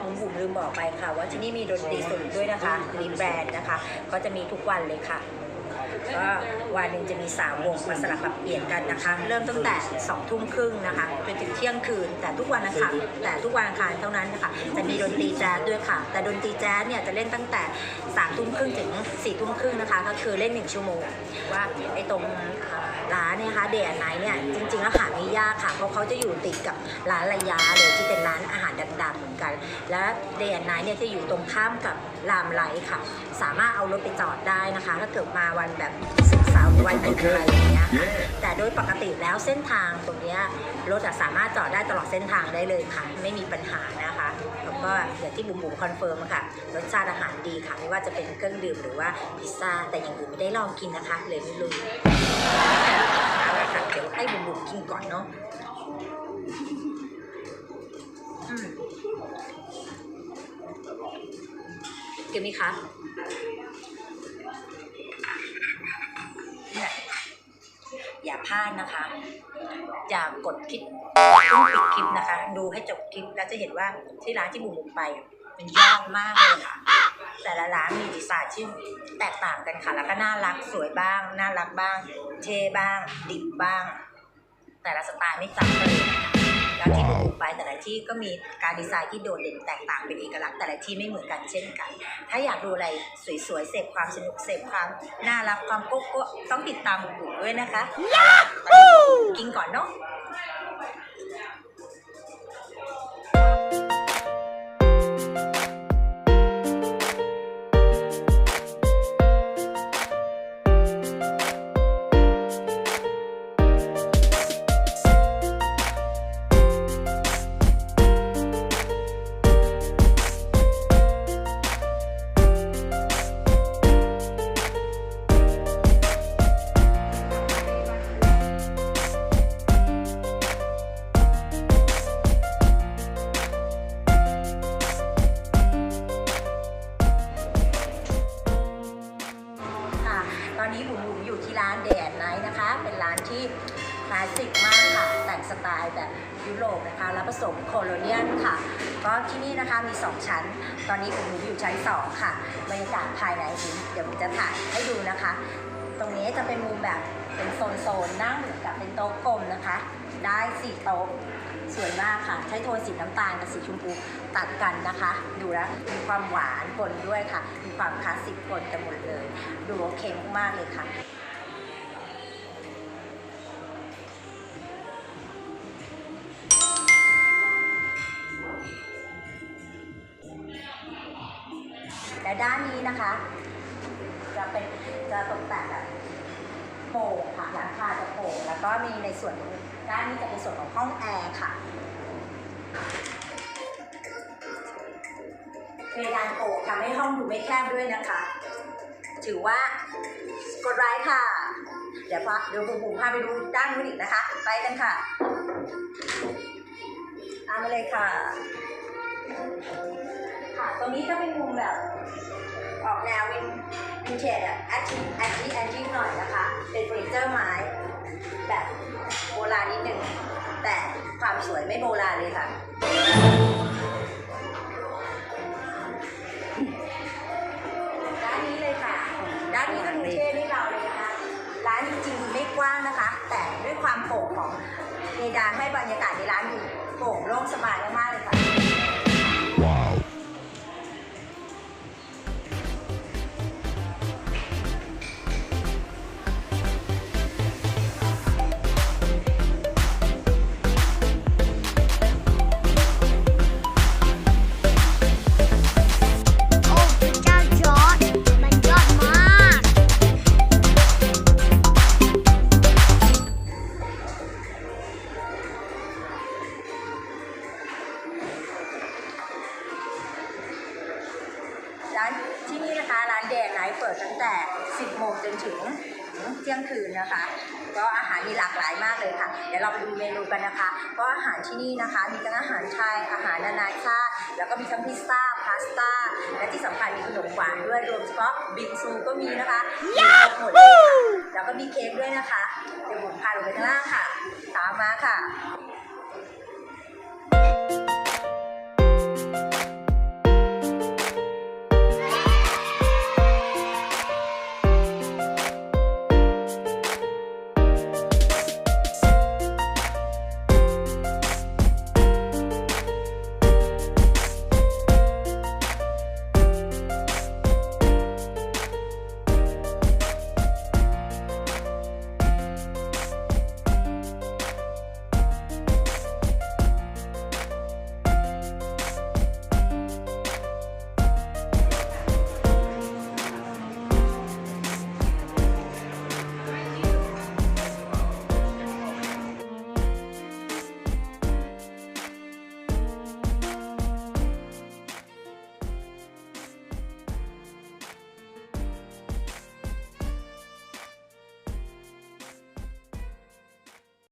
บุ๋มลืมบอกไปค่ะ ว่าที่นี่มีดนตรีสดด้วยนะคะรีแบรนด์นะคะ ก็จะมีทุกวันเลยค่ะ ก็วันหนึ่งจะมีสามวงมาสลับปรับเปลี่ยนกันนะคะ เริ่มตั้งแต่สองทุ่มครึ่งนะคะจนถึงเที่ยงคืน แต่ทุกวันนะคะแต่ทุกวันอังคารเท่านั้นนะคะจะมีดนตรีแจ๊สด้วยค่ะ แต่ดนตรีแจ๊สเนี่ยจะเล่นตั้งแต่สามทุ่มครึ่งถึงสี่ทุ่มครึ่งนะคะ ก็คือเล่นหนึ่งชั่วโมงว่าไอ้ตรงร้านเนี่ยคะเดย์ไนเนี่ยจริงๆแล้วหาไม่ยากค่ะ เพราะเขาจะอยู่ติดกับร้านระยะเลยที่เป็นร้านอาหารดังๆเหมือนกัน และเดย์ไนเนี่ยจะอยู่ตรงข้ามกับรามไลค่ะ สามารถเอารถไปจอดได้นะคะ ถ้าเกิดมาวันแบบสุกร์เสาร์หรือวันหยุดอะไรอย่างเงี้ยค่ะแต่โดยปกติแล้วเส้นทางตรงเนี้ยรถอะสามารถจอดได้ตลอดเส้นทางได้เลยค่ะ ไม่มีปัญหานะคะแล้วก็อย่างที่บุ๋มบุ๋มคอนเฟิร์มค่ะรสชาติอาหารดีค่ะ ไม่ว่าจะเป็นเครื่องดื่มหรือว่าพิซซ่าแต่อย่างอื่นไม่ได้ลองกินนะคะ เลยไม่รู้เอาละค่ะเดี๋ยวให้บุ๋มบุ๋มกินก่อนเนาะอืมเกี่ยวไหมคะเนี่ย อย่าพลาดนะคะ อย่ากดคลิปต้องปิดคลิปนะคะ ดูให้จบคลิปแล้วจะเห็นว่าที่ร้านที่บุ๋มบุ๋มไปมันยากมากเลยค่ะ แต่ละร้านมีดีไซน์ที่แตกต่างกันค่ะ แล้วก็น่ารักสวยบ้าง น่ารักบ้าง เท่บ้าง ดิบบ้าง แต่ละสไตล์ไม่ซ้ำกันเลย แล้วที่บุ๋มบุ๋มไปแต่ละที่ก็มีการดีไซน์ที่โดดเด่นแตกต่างเป็นเอกลักษณ์แต่ละที่ไม่เหมือนกันเช่นกัน ถ้าอยากดูอะไรสวยๆเสพความสนุกเสพความน่ารักความโก๊ะโก๊ะต้องติดตามบุ๋มบุ๋มด้วยนะคะกินก่อนเนาะค่ะ ร้านเดดไนท์นะคะ เป็นร้านที่คลาสสิกมากค่ะ แต่งสไตล์แบบยุโรปนะคะ แล้วผสมโคโลเนียลค่ะ ก็ที่นี่นะคะมี 2 ชั้น ตอนนี้บุ๋มอยู่ชั้น 2 ค่ะ บรรยากาศภายในเดี๋ยวบุ๋มจะถ่ายให้ดูนะคะ ตรงนี้จะเป็นมุมแบบเป็นโซนๆนั่งเหมือนกับเป็นโต๊ะกลมนะคะ ได้สี่โต๊ะสวยมากค่ะ ใช้โทนสีน้ำตาลกับสีชมพูตัดกันนะคะ ดูแล้วมีความหวานปนด้วยค่ะ มีความคลาสสิกปนกันหมดเลย ดูโอเคมากๆเลยค่ะ และด้านนี้นะคะ จะเป็นจะตกแต่งแบบโป่งค่ะหลังคาจะโป่งแล้วก็มีในส่วนด้านนี้จะเป็นส่วนของห้องแอร์ค่ะเพดานโป่งทำให้ห้องดูไม่แคบด้วยนะคะ ถือว่ากดไลค์ค่ะ เดี๋ยวพาเดี๋ยวบุ๋มพาไปดูด้านนู้นอีกนะคะ ไปกันค่ะตามมาเลยค่ะ ค่ะ ตรงนี้จะเป็นมุมแบบ ออกแนววินวินเทจอะแอนทีแอนทีแอนทีหน่อยนะคะ เป็นเฟอร์นิเจอร์ไม้ แบบโบราณนิดหนึ่ง แต่ความสวยไม่โบราณเลยค่ะด้านนี้เลยค่ะด้านนี้ก็ดูเท่ด้วยเราเลยนะคะร้านจริงๆไม่กว้างนะคะ แต่ด้วยความโปร่งของเพดานให้บรรยากาศในร้านดูโปร่งโล่งสบายมากๆเลยค่ะ เปิดตั้งแต่ 10 โมงจนถึงเที่ยงคืนนะคะ ก็อาหารมีหลากหลายมากเลยค่ะ เดี๋ยวเราไปดูเมนูกันนะคะ ก็อาหารที่นี่นะคะ มีทั้งอาหารไทย อาหารนานาชาติ แล้วก็มีทั้งพิซซ่า พาสต้า และที่สำคัญมีขนมหวานด้วย รวมเฉพาะบิงซูก็มีนะคะมีครบหมดเลยค่ะแล้วก็มีเค้กด้วยนะคะ เดี๋ยวผมพาลงไปข้างล่างค่ะ ตามมาค่ะ